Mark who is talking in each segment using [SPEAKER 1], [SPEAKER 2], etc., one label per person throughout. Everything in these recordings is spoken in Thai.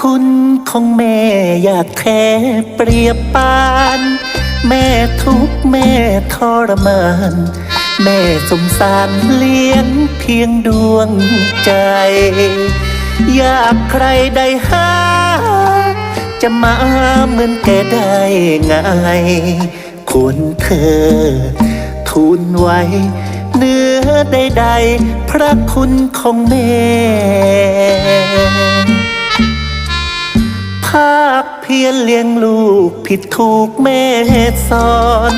[SPEAKER 1] คุณของแม่อยากแค่เปรียบปาน แม่ทุกแม่ทรมาน แม่สงสารเลี้ยงเพียงดวงใจ อยากใครได้หา จะมาเหมือนแกได้ไงควรเธอ ทูลไว้เนื้อใดๆพระคุณของแม่ ยรเลี้ยงลูกผิดถูกแม่สอน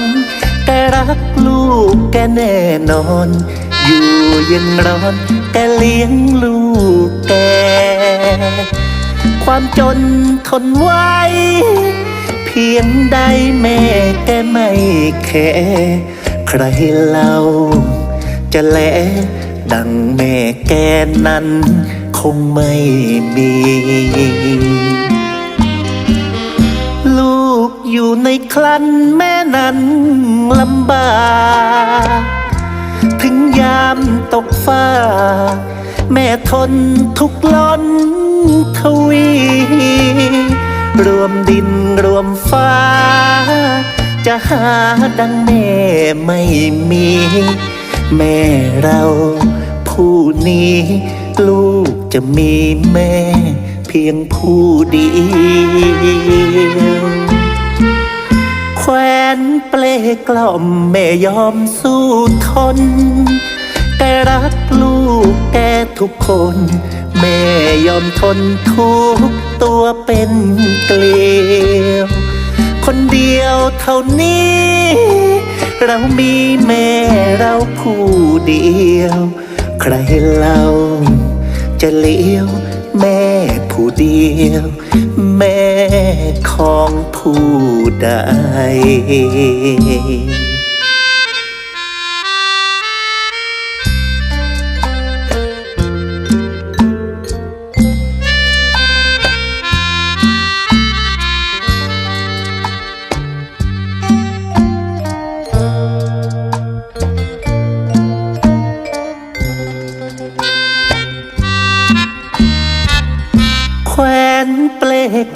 [SPEAKER 1] แกรักลูกแกแน่นอน อยู่เย็นร้อนแกเลี้ยงลูกแก ความจนทนไว้ เพียงใดแม่แกไม่แค่ใครเล่าจะแลดังแม่แกนั้นคงไม่มี อยู่ในคลันแม่นั้นลำบากถึงยามตกฟ้า แม่ทนทุกข์ล้นทวี รวมดินรวมฟ้า จะหาดังแม่ไม่มี แม่เราผู้นี้ ลูกจะมีแม่เพียงผู้เดียว แควนเปลกล่อมแม่ยอมสู้ทนแกรักลูกแกทุกคน แม่ยอมทนทุกตัวเป็นเกลียวคนเดียวเท่านี้ เรามีแม่เราผู้เดียว ใครเล่าจะเลี้ยวแม่ผู้เดียว แม่ของผู้ใด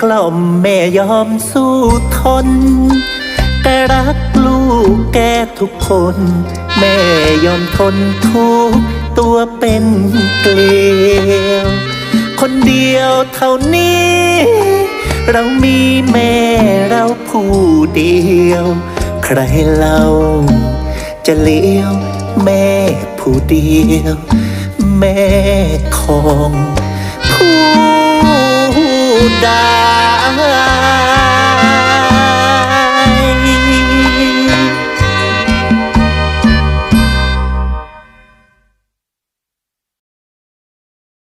[SPEAKER 1] กล่อมแม่ยอมสู้ทนแกรักลูกแกทุกคน แม่ยอมทนทุกตัวเป็นเกลียวคนเดียวเท่านี้ เรามีแม่เราผู้เดียว ใครเล่าจะเลี้ยวแม่ผู้เดียว แม่ของผู้ ใด